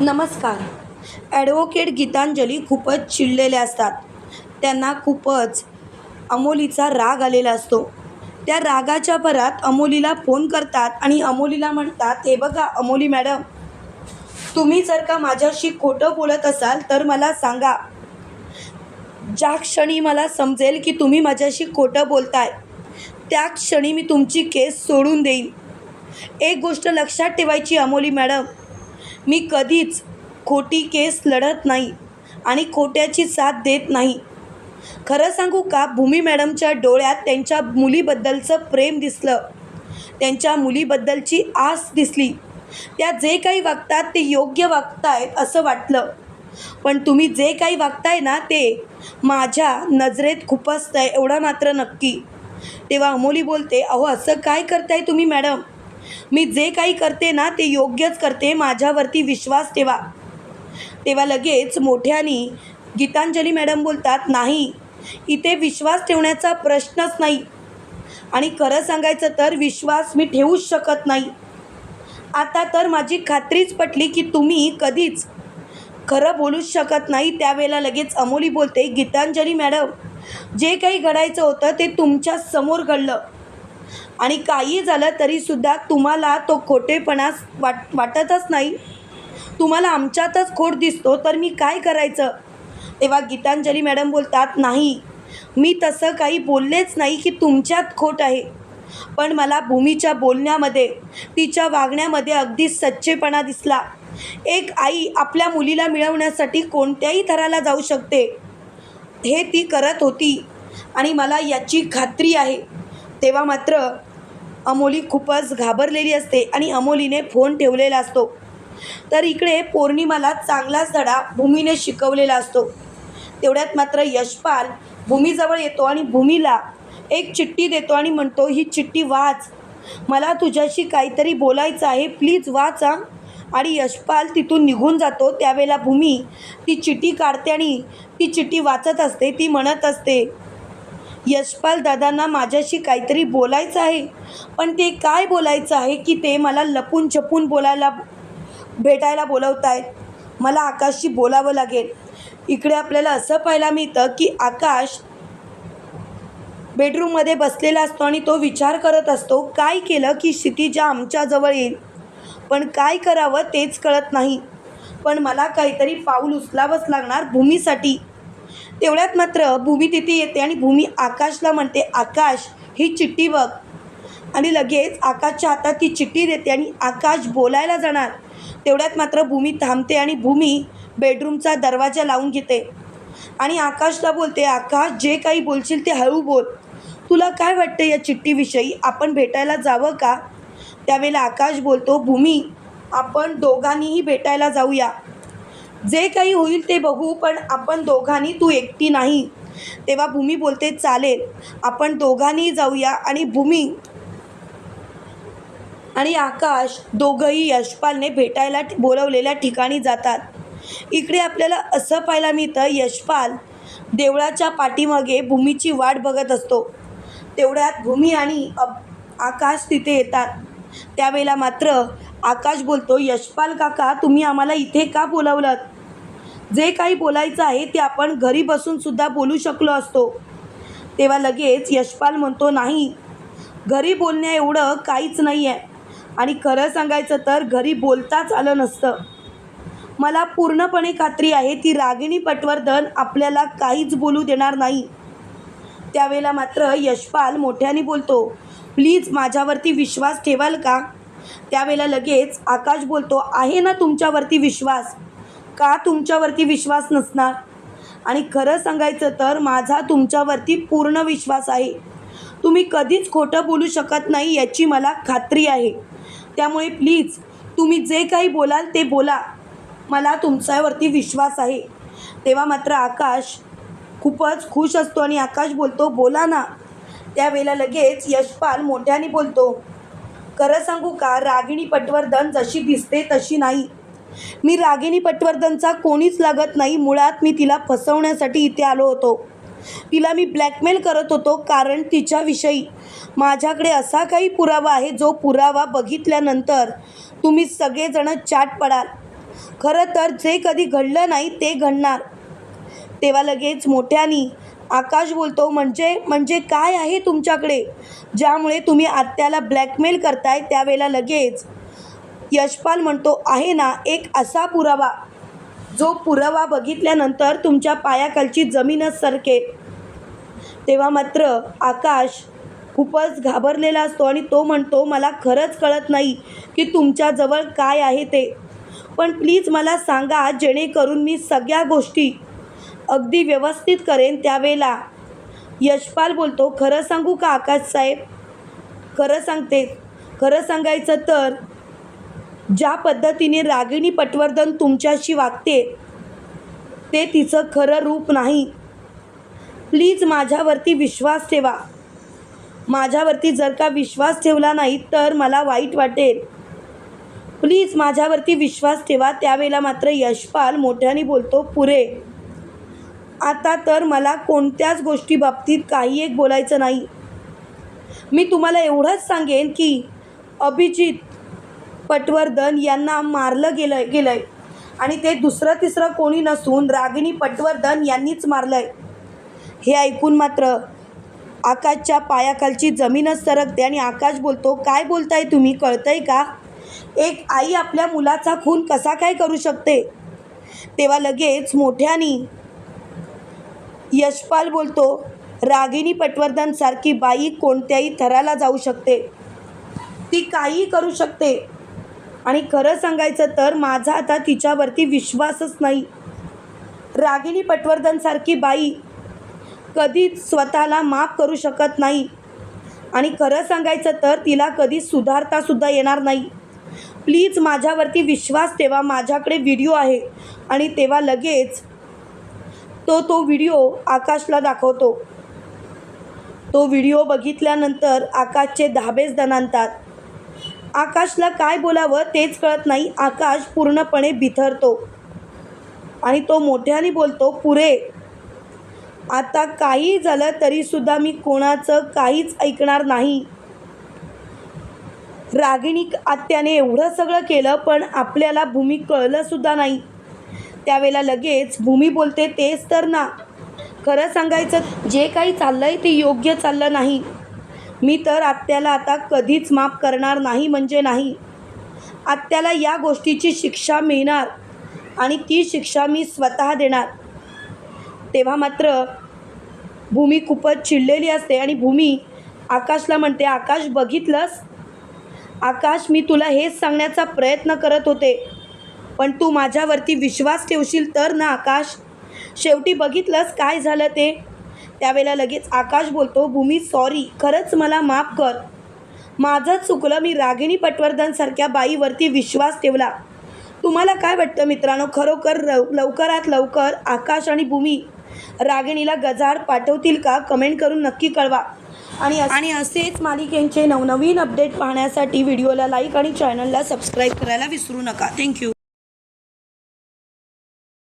नमस्कार. ॲडव्होकेट गीतांजली खूपच चिडलेले असतात. त्यांना खूपच अमोलीचा राग आलेला असतो. त्या रागाच्या भरात अमोलीला फोन करतात आणि अमोलीला म्हणतात हे बघा अमोली मॅडम तुम्ही जर का माझ्याशी खोटं बोलत असाल तर मला सांगा ज्या क्षणी मला समजेल की तुम्ही माझ्याशी खोटं बोलताय त्या क्षणी मी तुमची केस सोडून देईन. एक गोष्ट लक्षात ठेवायची अमोली मॅडम मी कधीच खोटी केस लढत नाही आणि खोट्याची साथ देत नाही. खरं सांगू का? भूमी मॅडमच्या डोळ्यात त्यांच्या मुलीबद्दलचं प्रेम दिसलं. त्यांच्या मुलीबद्दलची आस दिसली. त्या जे काही वागतात ते योग्य वागतायत असं वाटलं. पण तुम्ही जे काही वागताय ना ते माझ्या नजरेत खूपच आहे एवढं मात्र नक्की. तेव्हा अमोली बोलते अहो असं काय करताय तुम्ही मॅडम? मी जे काही करते ना ते योग्यच करते. माझ्यावरती विश्वास ठेवा. तेव्हा लगेच मोठ्यानी गीतांजली मॅडम बोलतात नाही इथे विश्वास ठेवण्याचा प्रश्नच नाही. आणि खरं सांगायचं तर विश्वास मी ठेवूच शकत नाही. आता तर माझी खात्रीच पटली की तुम्ही कधीच खरं बोलूच शकत नाही. त्यावेळेला लगेच अमोली बोलते गीतांजली मॅडम जे काही घडायचं होतं ते तुमच्यासमोर घडलं. आणि काही झालं तरीसुद्धा तुम्हाला तो खोटेपणा वाट वाटतच नाही. तुम्हाला आमच्यातच खोट दिसतो तर मी काय करायचं? तेव्हा गीतांजली मॅडम बोलतात नाही मी तसं काही बोललेच नाही की तुमच्यात खोट आहे. पण मला भूमीच्या बोलण्यामध्ये तिच्या वागण्यामध्ये अगदी सच्चेपणा दिसला. एक आई आपल्या मुलीला मिळवण्यासाठी कोणत्याही थराला जाऊ शकते. हे ती करत होती आणि मला याची खात्री आहे. तेव्हा मात्र अमोली खूपच घाबरलेली असते आणि अमोलीने फोन ठेवलेला असतो. तर इकडे पौर्णिमाला चांगलाच धडा भूमीने शिकवलेला असतो. तेवढ्यात मात्र यशपाल भूमीजवळ येतो आणि भूमीला एक चिठ्ठी देतो आणि म्हणतो ही चिठ्ठी वाच. मला तुझ्याशी काहीतरी बोलायचं आहे. प्लीज वाच आणि यशपाल तिथून निघून जातो. त्यावेळेला भूमी ती चिठ्ठी काढते आणि ती चिठ्ठी वाचत असते ती म्हणत असते यशपाल दादांना माझ्याशी काहीतरी बोलायचं आहे. पण ते काय बोलायचं आहे की ते मला लपून छपून बोलायला भेटायला बोलवत आहेत मला आकाशशी बोलावं लागेल. इकडे आपल्याला असं पाहायला मिळतं की आकाश बेडरूममध्ये बसलेला असतो आणि तो विचार करत असतो काय केलं की क्षितिजा आमच्याजवळ येईल? पण काय करावं तेच कळत नाही. पण मला काहीतरी पाऊल उचलावंच लागणार भूमीसाठी. तेवढ्यात मात्र भूमी तिथे येते आणि भूमी आकाशला म्हणते आकाश ही चिठ्ठी बघ. आणि लगेच आकाशच्या हातात ती चिठ्ठी देते आणि आकाश बोलायला जाणार. तेवढ्यात मात्र भूमी थांबते आणि भूमी बेडरूमचा दरवाजा लावून घेते. आणि आकाशला बोलते आकाश जे काही बोलशील ते हळू बोल. तुला काय वाटतं या चिठ्ठीविषयी? आपण भेटायला जावं का? त्यावेळेला आकाश बोलतो भूमी आपण दोघांनीही भेटायला जाऊया. जे काही होईल ते बघू पण आपण दोघांनी तू एकटी नाही. तेव्हा भूमी बोलते चालेल आपण दोघांनी जाऊया आणि भूमी आणि आकाश दोघंही यशपालने भेटायला बोलवलेल्या ठिकाणी जातात. इकडे आपल्याला असं पाहायला मिळतं यशपाल देवळाच्या पाठीमागे भूमीची वाट बघत असतो. तेवढ्यात भूमी आणि अप आकाश तिथे येतात. त्यावेळेला मात्र आकाश बोलतो यशपाल काका तुम्ही आम्हाला इथे का बोलावलं जे काही बोलायचं आहे ते आपण घरी बसूनसुद्धा बोलू शकलो असतो. तेव्हा लगेच यशपाल म्हणतो नाही घरी बोलण्या एवढं काहीच नाही आहे आणि खरं सांगायचं तर घरी बोलताच आलं नसतं. मला पूर्णपणे खात्री आहे ती रागिणी पटवर्धन आपल्याला काहीच बोलू देणार नाही. त्यावेळेला मात्र यशपाल मोठ्याने बोलतो प्लीज माझ्यावरती विश्वास ठेवाल का? त्यावेळेला लगेच आकाश बोलतो आहे ना तुमच्यावरती विश्वास? का तुमच्यावरती विश्वास नसणार? आणि खरं सांगायचं तर माझा तुमच्यावरती पूर्ण विश्वास आहे. तुम्ही कधीच खोटं बोलू शकत नाही याची मला खात्री आहे. त्यामुळे प्लीज तुम्ही जे काही बोलाल ते बोला. मला तुमच्यावरती विश्वास आहे. तेव्हा मात्र आकाश खूपच खुश असतो आणि आकाश बोलतो बोला ना. त्यावेळेला लगेच यशपाल मोठ्याने बोलतो खरं सांगू का रागिणी पटवर्धन जशी दिसते तशी नाही. मी रागिनी पटवर्धनचा कोणीच लागत नाही. मुळात मी तिला फसवण्यासाठी इथे आलो होतो. तिला मी ब्लॅकमेल करत होतो कारण तिच्याविषयी. माझ्याकडे असा काही पुरावा आहे जो पुरावा बघितल्यानंतर तुम्ही सगळेजणं चाट पडाल. खरं तर जे कधी घडलं नाही ते घडणार. तेव्हा लगेच मोठ्यानी आकाश बोलतो म्हणजे म्हणजे काय आहे तुमच्याकडे? ज्यामुळे तुम्ही आत्याला ब्लॅकमेल करताय त्यावेळेला लगेच यशपाल म्हणतो आहे ना एक असा पुरावा. जो पुरावा बघितल्यानंतर तुमच्या पायाखालची जमीनच सरके. तेव्हा मात्र आकाश खूपच घाबरलेला असतो आणि तो म्हणतो मला खरंच कळत नाही की तुमच्याजवळ काय आहे ते. पण प्लीज मला सांगा जेणेकरून मी सगळ्या गोष्टी अगदी व्यवस्थित करेन त्यावेळेला. यशपाल बोलतो खरं सांगू का आकाश साहेब? खरं सांगते. खरं सांगायचं तर ज्या पद्धतीने रागिणी पटवर्धन तुमच्याशी वागते ते तिचं खरं रूप नाही. प्लीज माझ्यावरती विश्वास ठेवा. माझ्यावरती जर का विश्वास ठेवला नाही तर मला वाईट वाटेल. प्लीज माझ्यावरती विश्वास ठेवा. त्यावेळेला मात्र यशपाल मोठ्याने बोलतो पुरे आता तर मला कोणत्याच गोष्टी बाबतीत काही एक बोलायचं नाही. मी तुम्हाला एवढंच सांगेन की अभिजित पटवर्धन यांना मारलं गेलं गेलं आहे आणि ते दुसरं तिसरं कोणी नसून रागिणी पटवर्धन यांनीच मारलं आहे हे ऐकून मात्र आकाशच्या पायाखालची जमीनच सरकते आणि आकाश बोलतो काय बोलताय तुम्ही? कळतंय का? एक आई आपल्या मुलाचा खून कसा काय करू शकते? तेव्हा लगेच मोठ्यानी यशपाल बोलतो रागिणी पटवर्धनसारखी बाई कोणत्याही थराला जाऊ शकते. ती काहीही करू शकते. आणि खरं सांगायचं तर माझा आता तिच्यावरती विश्वासच नाही. रागिणी पटवर्धनसारखी बाई कधीच स्वतःला माफ करू शकत नाही. आणि खरं सांगायचं तर तिला कधी सुधारतासुद्धा येणार नाही. प्लीज माझ्यावरती विश्वास ठेवा माझ्याकडे व्हिडिओ आहे. आणि तेव्हा लगेच तो तो व्हिडिओ आकाशला दाखवतो. तो व्हिडिओ बघितल्यानंतर आकाशचे धाबेच दणानतात आकाशला काय बोलावं तेच कळत नाही. आकाश पूर्णपणे बिथरतो. आणि तो मोठ्याने बोलतो पुरे आता काही झालं तरीसुद्धा मी कोणाचं काहीच ऐकणार नाही. रागिणी आत्याने एवढं सगळं केलं पण आपल्याला भूमी कळलंसुद्धा नाही. त्यावेळेला लगेच भूमी बोलते तेच तर ना. खरं सांगायचं जे काही चाललं आहे ते योग्य चाललं नाही. मी तर आत्याला आता कधीच माफ करणार नाही म्हणजे नाही. आत्याला या गोष्टीची शिक्षा मिळणार आणि ती शिक्षा मी स्वतः देणार. तेव्हा मात्र भूमी खूपच चिडलेली असते आणि भूमी आकाशला म्हणते आकाश बघितलंस? आकाश मी तुला हेच सांगण्याचा प्रयत्न करत होते. पण तू माझ्यावरती विश्वास ठेवशील तर ना आकाश? शेवटी बघितलंस? काय झालं ते? त्यावेळेला लगेच आकाश बोलतो भूमी सॉरी खरंच मला माफ कर. माझंच चुकलं मी रागिणी पटवर्धनसारख्या बाईवरती विश्वास ठेवला. तुम्हाला काय वाटतं मित्रांनो? खरोखर लव लवकरात लवकर आकाश आणि भूमी रागिणीला गजाड पाठवतील का? कमेंट करून नक्की कळवा. आणि आणि असेच मालिकेंचे नवनवीन अपडेट पाहण्यासाठी व्हिडिओला लाईक आणि चॅनलला सबस्क्राईब करायला विसरू नका. थँक्यू.